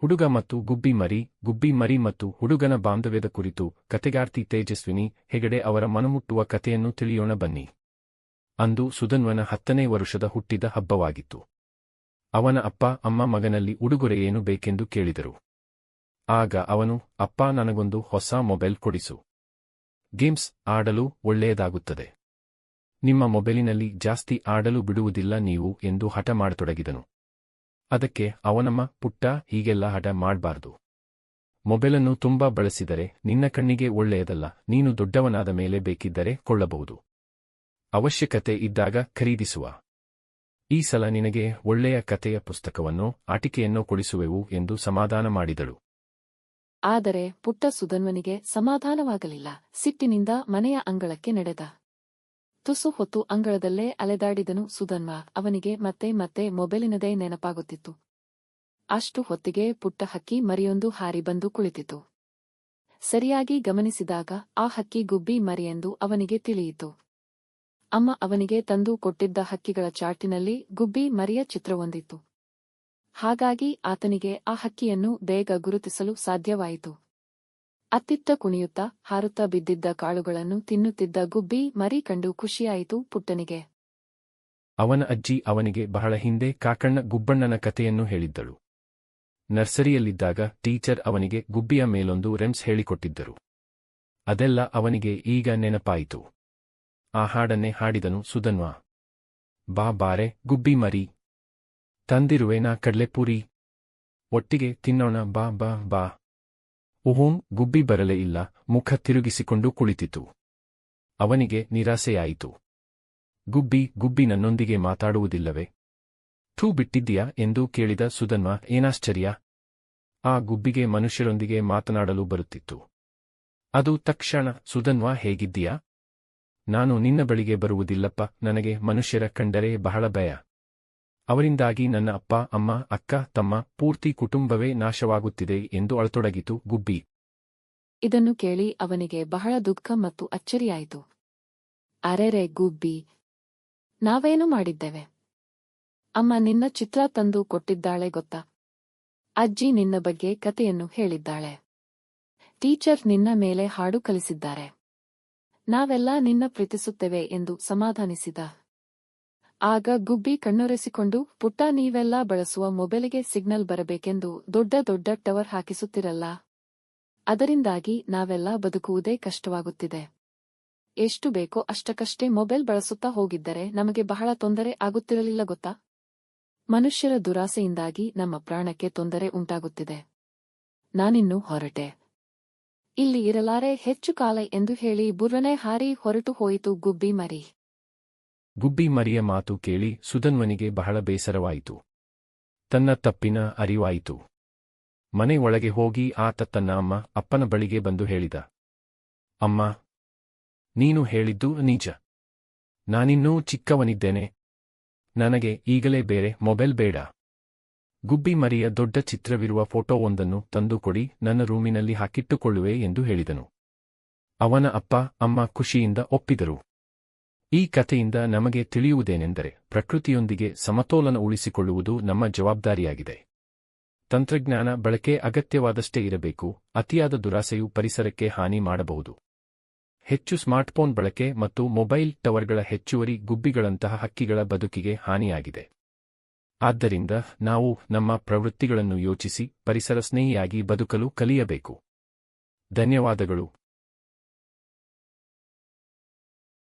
ಹುಡುಗ ಮತ್ತು ಗುಬ್ಬಿ ಮರಿ ಗುಬ್ಬಿ ಮರಿ ಮತ್ತು ಹುಡುಗನ ಬಾಂಧವ್ಯದ ಕುರಿತು ಕತೆಗಾರ್ತಿ ತೇಜಸ್ವಿನಿ, ಹೆಗಡೆ ಅವರ ಮನಮುಟ್ಟುವ ಕಥೆಯನ್ನು ತಿಳಿಯೋಣ ಬನ್ನಿ. ಅಂದು ಸುಧನ್ವನ ಹತ್ತನೇ ವರುಷದ ಹುಟ್ಟಿದ ಹಬ್ಬವಾಗಿತ್ತು. ಅವನ ಅಪ್ಪ, ಅಮ್ಮ ಮಗನಲ್ಲಿ ಉಡುಗೊರೆ ಏನು ಬೇಕೆಂದು ಕೇಳಿದರು. ಆಗ ಅವನು, ಅಪ್ಪ ನನಗೊಂದು ಹೊಸ ಮೊಬೈಲ್ ಕೊಡಿಸು. ಗೇಮ್ಸ್ ಆಡಲು ಒಳ್ಳೆಯದಾಗುತ್ತದೆ. ನಿಮ್ಮ ಮೊಬೈಲಿನಲ್ಲಿ ಜಾಸ್ತಿ ಆಡಲು ಬಿಡುವುದಿಲ್ಲ ನೀವು ಎಂದು ಹಠ ಮಾಡತೊಡಗಿದನು. ಅದಕ್ಕೆ ಅವನಮ್ಮ, ಪುಟ್ಟ, ಹೀಗೆಲ್ಲ ಹಠ ಮಾಡ್ಬಾರ್ದು. ಮೊಬೈಲನ್ನು ತುಂಬಾ ಬಳಸಿದರೆ ನಿನ್ನ ಕಣ್ಣಿಗೆ ಒಳ್ಳೆಯದಲ್ಲ, ನೀನು ದೊಡ್ಡವನಾದ ಮೇಲೆ ಬೇಕಿದ್ದರೆ ಕೊಳ್ಳಬಹುದು. ಅವಶ್ಯಕತೆ ಇದ್ದಾಗ ಖರೀದಿಸುವ. ಈ ಸಲ ನಿನಗೆ ಒಳ್ಳೆಯ ಕಥೆಯ ಪುಸ್ತಕವನ್ನು, ಆಟಿಕೆಯನ್ನು ಕೊಡಿಸುವೆವು ಎಂದು ಸಮಾಧಾನ ಮಾಡಿದಳು. ಆದರೆ ಪುಟ್ಟ ಸುಧನ್ವನಿಗೆ ಸಮಾಧಾನವಾಗಲಿಲ್ಲ. ಸಿಟ್ಟಿನಿಂದ ಮನೆಯ ಅಂಗಳಕ್ಕೆ ನಡೆದ. ತುಸು ಹೊತ್ತು ಅಂಗಳದಲ್ಲೇ ಅಲೆದಾಡಿದನು ಸುಧನ್ವ ಅವನಿಗೆ ಮತ್ತೆ ಮತ್ತೆ ಮೊಬೈಲಿನದೇ ನೆನಪಾಗುತ್ತಿತ್ತು. ಅಷ್ಟು ಹೊತ್ತಿಗೆ ಪುಟ್ಟ ಹಕ್ಕಿ ಮರಿಯೊಂದು ಹಾರಿ ಬಂದು ಕುಳಿತಿತು ಸರಿಯಾಗಿ ಗಮನಿಸಿದಾಗ ಆ ಹಕ್ಕಿ ಗುಬ್ಬಿ ಮರಿಯೆಂದು ಅವನಿಗೆ ತಿಳಿಯಿತು. ಅಮ್ಮ ಅವನಿಗೆ ತಂದು ಕೊಟ್ಟಿದ್ದ ಹಕ್ಕಿಗಳ ಚಾಟಿನಲ್ಲಿ ಗುಬ್ಬಿ ಮರಿಯ ಚಿತ್ರವೊಂದಿತ್ತು. ಹಾಗಾಗಿ ಆತನಿಗೆ ಆ ಹಕ್ಕಿಯನ್ನು ಬೇಗ ಗುರುತಿಸಲು ಸಾಧ್ಯವಾಯಿತು. ಅತ್ತಿತ್ತ ಕುಣಿಯುತ್ತಾ ಹಾರುತ್ತಾ ಬಿದ್ದಿದ್ದ ಕಾಳುಗಳನ್ನು ತಿನ್ನುತ್ತಿದ್ದ ಗುಬ್ಬಿ ಮರಿ ಕಂಡು ಖುಷಿಯಾಯಿತು ಪುಟ್ಟನಿಗೆ. ಅವನ ಅಜ್ಜಿ ಅವನಿಗೆ ಬಹಳ ಹಿಂದೆ ಕಾಕಣ್ಣ ಗುಬ್ಬಣ್ಣನ ಕಥೆಯನ್ನು ಹೇಳಿದ್ದಳು. ನರ್ಸರಿಯಲ್ಲಿದ್ದಾಗ ಟೀಚರ್ ಅವನಿಗೆ ಗುಬ್ಬಿಯ ಮೇಲೊಂದು ರೆಮ್ಸ್ ಹೇಳಿಕೊಟ್ಟಿದ್ದರು. ಅದೆಲ್ಲ ಅವನಿಗೆ ಈಗ ನೆನಪಾಯಿತು. ಆ ಹಾಡನ್ನೇ ಹಾಡಿದನು ಸುಧನ್ವಾ. ಬಾ ಬಾರೆ, ಗುಬ್ಬಿ ಮರಿ. ತಂದಿರುವೆನಾ ಕಡ್ಲೆಪುರಿ. ಒಟ್ಟಿಗೆ ತಿನ್ನೋಣ, ಬಾ ಬಾ ಬಾ. ಉಹೂಂ ಗುಬ್ಬಿ ಬರಲೇ ಇಲ್ಲ, ಮುಖ ತಿರುಗಿಸಿಕೊಂಡು ಕುಳಿತಿತು. ಅವನಿಗೆ ನಿರಾಸೆಯಾಯಿತು. ಗುಬ್ಬಿ ಗುಬ್ಬಿ ನನ್ನೊಂದಿಗೆ ಮಾತಾಡುವುದಿಲ್ಲವೇ? ಥೂ ಬಿಟ್ಟಿದ್ದೀಯಾ ಎಂದು ಕೇಳಿದ ಸುಧನ್ವ, ಏನಾಶ್ಚರ್ಯ? ಆ ಗುಬ್ಬಿಗೆ ಮನುಷ್ಯರೊಂದಿಗೆ ಮಾತನಾಡಲು ಬರುತ್ತಿತ್ತು. ಅದು ತಕ್ಷಣ, ಸುಧನ್ವ ಹೇಗಿದ್ದೀಯಾ? ನಾನು ನಿನ್ನ ಬಳಿಗೆ ಬರುವುದಿಲ್ಲಪ್ಪ, ನನಗೆ ಮನುಷ್ಯರ ಕಂಡರೆ ಬಹಳ ಭಯ. ಅವರಿಂದಾಗಿ ನನ್ನ ಅಪ್ಪ, ಅಮ್ಮ, ಅಕ್ಕ, ತಮ್ಮ ಪೂರ್ತಿ ಕುಟುಂಬವೇ ನಾಶವಾಗುತ್ತಿದೆ ಎಂದು ಅಳತೊಡಗಿತು ಗುಬ್ಬಿ. ಇದನ್ನು ಕೇಳಿ ಅವನಿಗೆ ಬಹಳ ದುಃಖ ಮತ್ತು ಅಚ್ಚರಿಯಾಯಿತು. ಅರೆರೆ ಗುಬ್ಬಿ, ನಾವೇನು ಮಾಡಿದ್ದೇವೆ? ಅಮ್ಮ ನಿನ್ನ ಚಿತ್ರ ತಂದು ಕೊಟ್ಟಿದ್ದಾಳೆ ಗೊತ್ತಾ? ಅಜ್ಜಿ ನಿನ್ನ ಬಗ್ಗೆ ಕತೆಯನ್ನು ಹೇಳಿದ್ದಾಳೆ. ಟೀಚರ್ ನಿನ್ನ ಮೇಲೆ ಹಾಡು ಕಲಿಸಿದ್ದಾರೆ. ನಾವೆಲ್ಲ ನಿನ್ನ ಪ್ರೀತಿಸುತ್ತೇವೆ ಎಂದು ಸಮಾಧಾನಿಸಿದ ಆಗ ಗುಬ್ಬಿ ಕಣ್ಣೊರೆಸಿಕೊಂಡು, ಪುಟ್ಟ ನೀವೆಲ್ಲ ಬಳಸುವ ಮೊಬೈಲಿಗೆ ಸಿಗ್ನಲ್ ಬರಬೇಕೆಂದು ದೊಡ್ಡ ದೊಡ್ಡ ಟವರ್ ಹಾಕಿಸುತ್ತಿರಲ್ಲ. ಅದರಿಂದಾಗಿ ನಾವೆಲ್ಲ ಬದುಕುವುದೇ ಕಷ್ಟವಾಗುತ್ತಿದೆ. ಎಷ್ಟು ಬೇಕೋ ಅಷ್ಟಕ್ಕಷ್ಟೇ ಮೊಬೈಲ್ ಬಳಸುತ್ತಾ ಹೋಗಿದ್ದರೆ ನಮಗೆ ಬಹಳ ತೊಂದರೆ ಆಗುತ್ತಿರಲಿಲ್ಲ ಗೊತ್ತಾ? ಮನುಷ್ಯರ ದುರಾಸೆಯಿಂದಾಗಿ ನಮ್ಮ ಪ್ರಾಣಕ್ಕೆ ತೊಂದರೆ ಉಂಟಾಗುತ್ತಿದೆ. ನಾನಿನ್ನು ಹೊರಟೆ. ಇಲ್ಲಿ ಇರಲಾರೆ ಹೆಚ್ಚು ಕಾಲ ಎಂದು ಹೇಳಿ ಬುರ್ರನೆ ಹಾರಿ ಹೊರಟು ಹೋಯಿತು ಗುಬ್ಬಿ ಮರಿ. ಗುಬ್ಬಿ ಮರಿಯ ಮಾತು ಕೇಳಿ ಸುಧನ್ವನಿಗೆ ಬಹಳ ಬೇಸರವಾಯಿತು. ತನ್ನ ತಪ್ಪಿನ ಅರಿವಾಯಿತು. ಮನೆ ಒಳಗೆ ಹೋಗಿ ಆತ ತನ್ನ ಅಮ್ಮ, ಅಪ್ಪನ ಬಳಿಗೆ ಬಂದು ಹೇಳಿದ. ಅಮ್ಮ, ನೀನು ಹೇಳಿದ್ದು ನಿಜ. ನಾನಿನ್ನೂ ಚಿಕ್ಕವನಿದ್ದೇನೆ. ನನಗೆ ಈಗಲೇ ಬೇರೆ ಮೊಬೈಲ್ ಬೇಡ. ಗುಬ್ಬಿ ಮರಿಯ ದೊಡ್ಡ ಚಿತ್ರವಿರುವ ಫೋಟೋವೊಂದನ್ನು ತಂದುಕೊಡಿ ನನ್ನ ರೂಮಿನಲ್ಲಿ ಹಾಕಿಟ್ಟುಕೊಳ್ಳುವೆ ಎಂದು ಹೇಳಿದನು. ಅವನ ಅಪ್ಪ, ಅಮ್ಮ ಖುಷಿಯಿಂದ ಒಪ್ಪಿದರು. ಈ ಕಥೆಯಿಂದ ನಮಗೆ ತಿಳಿಯುವುದೇನೆಂದರೆ ಪ್ರಕೃತಿಯೊಂದಿಗೆ ಸಮತೋಲನ ಉಳಿಸಿಕೊಳ್ಳುವುದು ನಮ್ಮ ಜವಾಬ್ದಾರಿಯಾಗಿದೆ. ತಂತ್ರಜ್ಞಾನ ಬಳಕೆ ಅಗತ್ಯವಾದಷ್ಟೇ ಇರಬೇಕು, ಅತಿಯಾದ ದುರಾಸೆಯು ಪರಿಸರಕ್ಕೆ ಹಾನಿ ಮಾಡಬಹುದು. ಹೆಚ್ಚು ಸ್ಮಾರ್ಟ್ಫೋನ್ ಬಳಕೆ ಮತ್ತು ಮೊಬೈಲ್ ಟವರ್ಗಳ ಹೆಚ್ಚುವರಿ ಗುಬ್ಬಿಗಳಂತಹ ಹಕ್ಕಿಗಳ ಬದುಕಿಗೆ ಹಾನಿಯಾಗಿದೆ. ಆದ್ದರಿಂದ ನಾವು ನಮ್ಮ ಪ್ರವೃತ್ತಿಗಳನ್ನು ಯೋಚಿಸಿ ಪರಿಸರ ಸ್ನೇಹಿಯಾಗಿ ಬದುಕಲು ಕಲಿಯಬೇಕು. ಧನ್ಯವಾದಗಳು.